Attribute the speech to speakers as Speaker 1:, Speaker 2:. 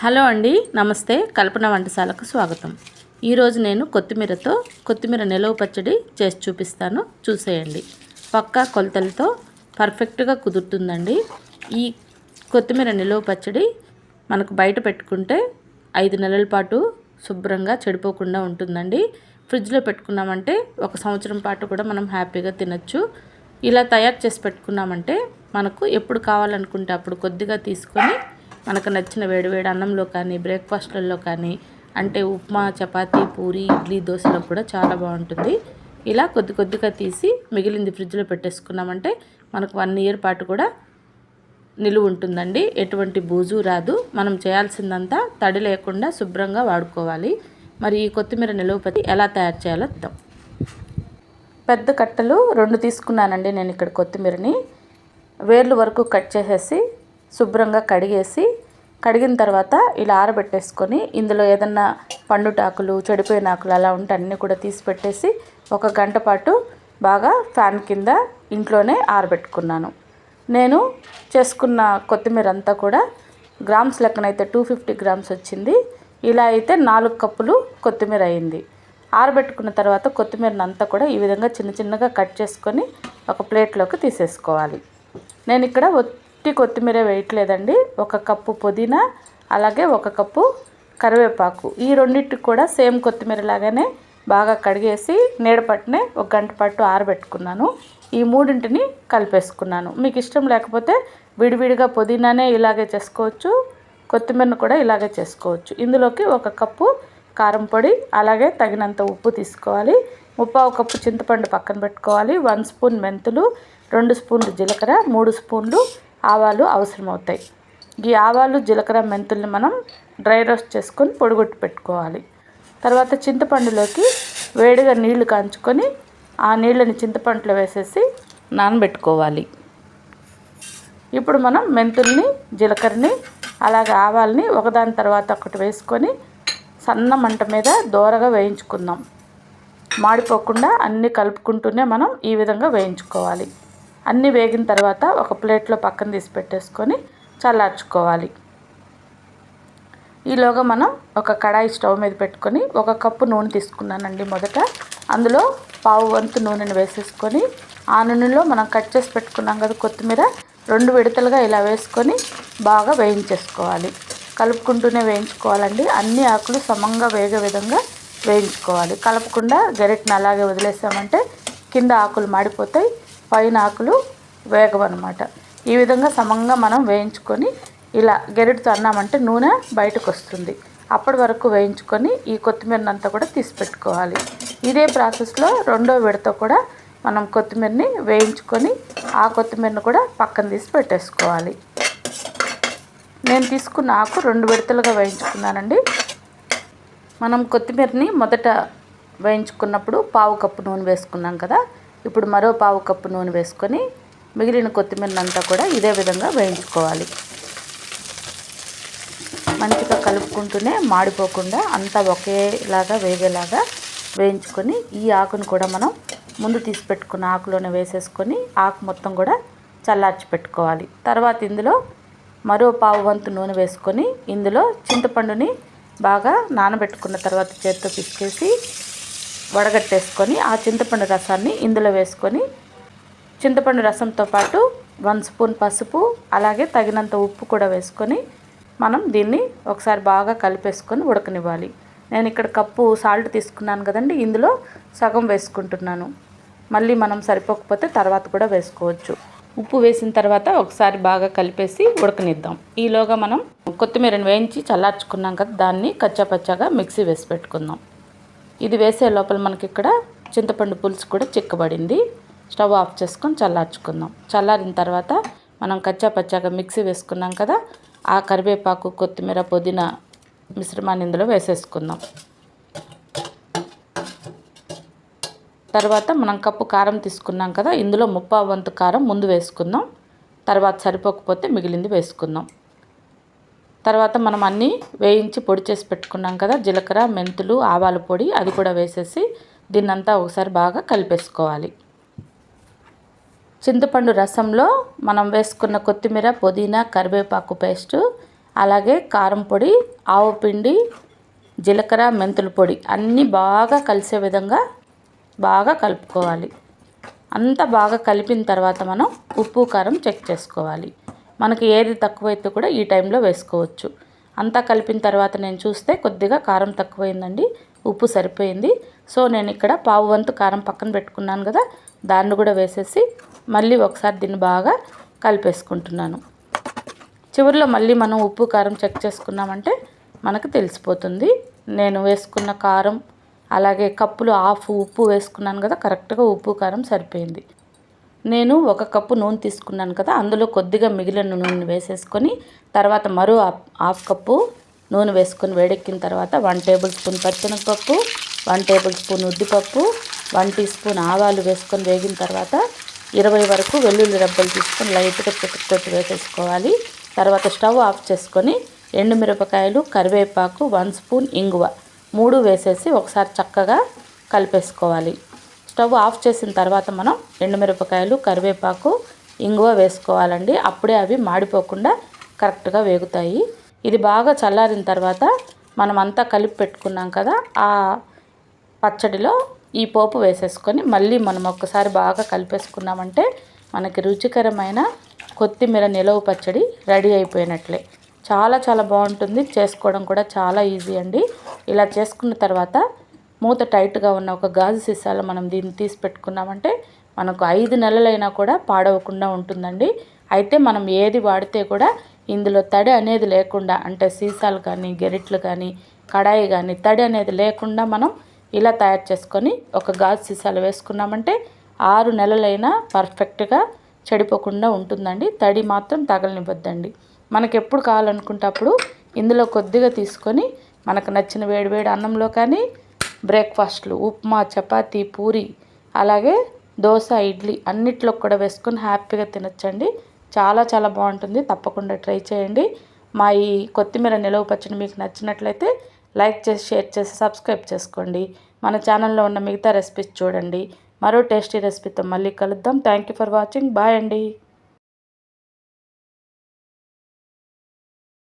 Speaker 1: Hello అండి నమస్తే. కల్పన వంటశాలకు స్వాగతం. ఈరోజు నేను కొత్తిమీరతో కొత్తిమీర నిలవ పచ్చడి చేసి చూపిస్తాను. చూసేయండి. పక్కా కొలతలతో పర్ఫెక్ట్గా కుదురుతుందండి. ఈ కొత్తిమీర నిలవ పచ్చడి మనకు బయట పెట్టుకుంటే ఐదు నెలల పాటు శుభ్రంగా చెడిపోకుండా ఉంటుందండి. ఫ్రిడ్జ్లో పెట్టుకున్నామంటే ఒక సంవత్సరం పాటు కూడా మనం హ్యాపీగా తినచ్చు. ఇలా తయారు చేసి పెట్టుకున్నామంటే మనకు ఎప్పుడు కావాలనుకుంటే అప్పుడు కొద్దిగా తీసుకొని మనకు నచ్చిన వేడివేడి అన్నంలో కానీ బ్రేక్ఫాస్ట్లలో కానీ అంటే ఉప్మా చపాతీ పూరి ఇడ్లీ దోశలో కూడా చాలా బాగుంటుంది. ఇలా కొద్ది కొద్దిగా తీసి మిగిలింది ఫ్రిడ్జ్లో పెట్టేసుకున్నామంటే మనకు వన్ ఇయర్ పాటు కూడా నిలువ ఉంటుందండి. ఎటువంటి బూజు రాదు. మనం చేయాల్సిందంతా తడి లేకుండా శుభ్రంగా వాడుకోవాలి. మరి ఈ కొత్తిమీర నిలువపతి ఎలా తయారు చేయాలో చూద్దాం. పెద్ద కట్టలు రెండు తీసుకున్నానండి నేను ఇక్కడ కొత్తిమీరని. వేర్లు వరకు కట్ చేసేసి శుభ్రంగా కడిగేసి కడిగిన తర్వాత ఇలా ఆరబెట్టేసుకొని ఇందులో ఏదన్నా పండుటాకులు చెడిపోయిన ఆకులు అలా ఉంటే అన్నీ కూడా తీసి పెట్టేసి ఒక గంట పాటు బాగా ఫ్యాన్ కింద ఇంట్లోనే ఆరబెట్టుకున్నాను. నేను చేసుకున్న కొత్తిమీర అంతా కూడా గ్రామ్స్ లెక్కనైతే టూ ఫిఫ్టీ గ్రామ్స్ వచ్చింది. ఇలా అయితే నాలుగు కప్పులు కొత్తిమీర అయింది. ఆరబెట్టుకున్న తర్వాత కొత్తిమీరని అంతా కూడా ఈ విధంగా చిన్న చిన్నగా కట్ చేసుకొని ఒక ప్లేట్లోకి తీసేసుకోవాలి. నేను ఇక్కడ ఒట్టి కొత్తిమీర వేయట్లేదండి. ఒక కప్పు పుదీనా అలాగే ఒక కప్పు కరివేపాకు. ఈ రెండింటికి కూడా సేమ్ కొత్తిమీర లాగానే బాగా కడిగేసి నీడపట్టునే ఒక గంట పాటు ఆరబెట్టుకున్నాను. ఈ మూడింటిని కలిపేసుకున్నాను. మీకు ఇష్టం లేకపోతే విడివిడిగా పుదీనానే ఇలాగే చేసుకోవచ్చు. కొత్తిమీరను కూడా ఇలాగే చేసుకోవచ్చు. ఇందులోకి ఒక కప్పు కారం పొడి అలాగే తగినంత ఉప్పు తీసుకోవాలి. ముప్పావు కప్పు చింతపండు పక్కన పెట్టుకోవాలి. వన్ స్పూన్ మెంతులు రెండు స్పూన్లు జీలకర్ర మూడు స్పూన్లు ఆవాలు అవసరమవుతాయి. ఈ ఆవాలు జీలకర్ర మెంతుల్ని మనం డ్రై రోస్ట్ చేసుకొని పొడిగొట్టి పెట్టుకోవాలి. తర్వాత చింతపండులోకి వేడిగా నీళ్ళు కాంచుకొని ఆ నీళ్ళని చింతపండులో వేసేసి నానబెట్టుకోవాలి. ఇప్పుడు మనం మెంతుల్ని జీలకర్రని అలాగే ఆవాల్ని ఒకదాని తర్వాత ఒకటి వేసుకొని సన్న మంట మీద దోరగా వేయించుకుందాం. మాడిపోకుండా అన్నీ కలుపుకుంటూనే మనం ఈ విధంగా వేయించుకోవాలి. అన్నీ వేగిన తర్వాత ఒక ప్లేట్లో పక్కన తీసి పెట్టేసుకొని చల్లార్చుకోవాలి. ఈలోగా మనం ఒక కడాయి స్టవ్ మీద పెట్టుకొని ఒక కప్పు నూనె తీసుకున్నానండి మొదట. అందులో పావు వంతు నూనెను వేసేసుకొని ఆ నూనెలో మనం కట్ చేసి పెట్టుకున్నాం కదా కొత్తిమీర రెండు విడతలుగా ఇలా వేసుకొని బాగా వేయించేసుకోవాలి. కలుపుకుంటూనే వేయించుకోవాలండి. అన్ని ఆకులు సమంగా వేగే విధంగా వేయించుకోవాలి. కలపకుండా గరిటను అలాగే వదిలేసామంటే కింద ఆకులు మాడిపోతాయి. పైన ఆకులు వేగవన్నమాట. ఈ విధంగా సమంగా మనం వేయించుకొని ఇలా గెరిటితో అన్నామంటే నూనె బయటకు వస్తుంది అప్పటి వరకు వేయించుకొని ఈ కొత్తిమీరనంతా కూడా తీసి పెట్టుకోవాలి. ఇదే ప్రాసెస్లో రెండో విడత కూడా మనం కొత్తిమీరని వేయించుకొని ఆ కొత్తిమీరని కూడా పక్కన తీసి పెట్టేసుకోవాలి. నేను తీసుకున్న ఆకు రెండు విడతలుగా వేయించుకున్నానండి. మనం కొత్తిమీరని మొదట వేయించుకున్నప్పుడు పావు కప్పు నూనె వేసుకున్నాం కదా. ఇప్పుడు మరో పావు కప్పు నూనె వేసుకొని మిగిలిన కొత్తిమీర అంతా కూడా ఇదే విధంగా వేయించుకోవాలి. మంచిగా కలుపుకుంటూనే మాడిపోకుండా అంతా ఒకేలాగా వేగేలాగా వేయించుకొని ఈ ఆకును కూడా మనం ముందు తీసి పెట్టుకున్న ఆకులోనే వేసేసుకొని ఆకు మొత్తం కూడా చల్లార్చి పెట్టుకోవాలి. తర్వాత ఇందులో మరో పావు వంతు నూనె వేసుకొని ఇందులో చింతపండుని బాగా నానబెట్టుకున్న తర్వాత చేత్తో పిసికేసి వడగట్టేసుకొని ఆ చింతపండు రసాన్ని ఇందులో వేసుకొని చింతపండు రసంతో పాటు వన్ స్పూన్ పసుపు అలాగే తగినంత ఉప్పు కూడా వేసుకొని మనం దీన్ని ఒకసారి బాగా కలిపేసుకొని ఉడకనివ్వాలి. నేను ఇక్కడ కప్పు సాల్ట్ తీసుకున్నాను కదండి ఇందులో సగం వేసుకుంటున్నాను. మళ్ళీ మనం సరిపోకపోతే తర్వాత కూడా వేసుకోవచ్చు. ఉప్పు వేసిన తర్వాత ఒకసారి బాగా కలిపేసి ఉడకనిద్దాం. ఈలోగా మనం కొత్తిమీరని వేయించి చల్లార్చుకున్నాం కదా దాన్ని కచ్చాపచ్చాగా మిక్సీ వేసి పెట్టుకుందాం. ఇది వేసే లోపల మనకి ఇక్కడ చింతపండు పులుసు కూడా చిక్కబడింది. స్టవ్ ఆఫ్ చేసుకొని చల్లార్చుకుందాం. చల్లారిన తర్వాత మనం కచ్చా పచ్చాగా మిక్సీ వేసుకున్నాం కదా ఆ కరివేపాకు కొత్తిమీర పుదీనా మిశ్రమాన్ని ఇందులో వేసేసుకుందాం. తర్వాత మనం కప్పు కారం తీసుకున్నాం కదా ఇందులో ముప్పా వంతు కారం ముందు వేసుకుందాం. తర్వాత సరిపోకపోతే మిగిలింది వేసుకుందాం. తర్వాత మనం అన్నీ వేయించి పొడి చేసి పెట్టుకున్నాం కదా జీలకర్ర మెంతులు ఆవాల పొడి అది కూడా వేసేసి దీన్నంతా ఒకసారి బాగా కలిపేసుకోవాలి. చింతపండు రసంలో మనం వేసుకున్న కొత్తిమీర పుదీనా కరివేపాకు పేస్టు అలాగే కారం పొడి ఆవు పిండి జీలకర్ర మెంతుల పొడి అన్నీ బాగా కలిసే విధంగా బాగా కలుపుకోవాలి. అంతా బాగా కలిపిన తర్వాత మనం ఉప్పు కారం చెక్ చేసుకోవాలి. మనకి ఏది తక్కువైతే కూడా ఈ టైంలో వేసుకోవచ్చు. అంతా కలిపిన తర్వాత నేను చూస్తే కొద్దిగా కారం తక్కువైందండి. ఉప్పు సరిపోయింది. సో నేను ఇక్కడ పావు వంతు కారం పక్కన పెట్టుకున్నాను కదా దాన్ని కూడా వేసేసి మళ్ళీ ఒకసారి దీన్ని బాగా కలిపేసుకుంటున్నాను. చివరిలో మళ్ళీ మనం ఉప్పు కారం చెక్ చేసుకున్నామంటే మనకు తెలిసిపోతుంది. నేను వేసుకున్న కారం అలాగే కప్పులు హాఫ్ ఉప్పు వేసుకున్నాను కదా కరెక్ట్గా ఉప్పు కారం సరిపోయింది. నేను ఒక కప్పు నూనె తీసుకున్నాను కదా అందులో కొద్దిగా మిగిలిన నూనె వేసేసుకొని తర్వాత మరో హాఫ్ కప్పు నూనె వేసుకొని వేడెక్కిన తర్వాత వన్ టేబుల్ స్పూన్ పచ్చెనగపప్పు వన్ టేబుల్ స్పూన్ ఉద్దిపప్పు వన్ టీ స్పూన్ ఆవాలు వేసుకొని వేగిన తర్వాత ఇరవై వరకు వెల్లుల్లి రబ్బలు తీసుకొని లైట్గా కొట్టి వేసేసుకోవాలి. తర్వాత స్టవ్ ఆఫ్ చేసుకొని ఎండుమిరపకాయలు కరివేపాకు వన్ స్పూన్ ఇంగువ మూడు వేసేసి ఒకసారి చక్కగా కలిపేసుకోవాలి. స్టవ్ ఆఫ్ చేసిన తర్వాత మనం ఎండుమిరపకాయలు కరివేపాకు ఇంగువ వేసుకోవాలండి. అప్పుడే అవి మాడిపోకుండా కరెక్ట్గా వేగుతాయి. ఇది బాగా చల్లారిన తర్వాత మనం అంతా కలిపి పెట్టుకున్నాం కదా ఆ పచ్చడిలో ఈ పోపు వేసేసుకొని మళ్ళీ మనం ఒక్కసారి బాగా కలిపేసుకున్నామంటే మనకి రుచికరమైన కొత్తిమీర నిలవ పచ్చడి రెడీ అయిపోయినట్లే. చాలా చాలా బాగుంటుంది. చేసుకోవడం కూడా చాలా ఈజీ అండి. ఇలా చేసుకున్న తర్వాత మూత టైట్గా ఉన్న ఒక గాజు సీసాలో మనం దీన్ని తీసి పెట్టుకున్నామంటే మనకు ఐదు నెలలైనా కూడా పాడవకుండా ఉంటుందండి. అయితే మనం ఏది వాడితే కూడా ఇందులో తడి అనేది లేకుండా అంటే సీసాలు కానీ గెరిట్లు కానీ కడాయి కానీ తడి అనేది లేకుండా మనం ఇలా తయారు చేసుకొని ఒక గాజు సీసాలు వేసుకున్నామంటే ఆరు నెలలైనా పర్ఫెక్ట్గా చెడిపోకుండా ఉంటుందండి. తడి మాత్రం తగలనివ్వద్దండి. మనకి ఎప్పుడు కావాలనుకుంటే అప్పుడు ఇందులో కొద్దిగా తీసుకొని మనకు నచ్చిన వేడివేడి అన్నంలో కానీ బ్రేక్ఫాస్ట్లు ఉప్మా చపాతీ పూరి అలాగే దోశ ఇడ్లీ అన్నిట్లో కూడా వేసుకొని హ్యాపీగా తినొచ్చండి. చాలా చాలా బాగుంటుంది. తప్పకుండా ట్రై చేయండి. మా ఈ కొత్తిమీర నిలవ పచ్చడి మీకు నచ్చినట్లయితే లైక్ చేసి షేర్ చేసి సబ్స్క్రైబ్ చేసుకోండి. మన ఛానల్లో ఉన్న మిగతా రెసిపీస్ చూడండి. మరో టేస్టీ రెసిపీతో మళ్ళీ కలుద్దాం. Thank you for watching. Bye అండి.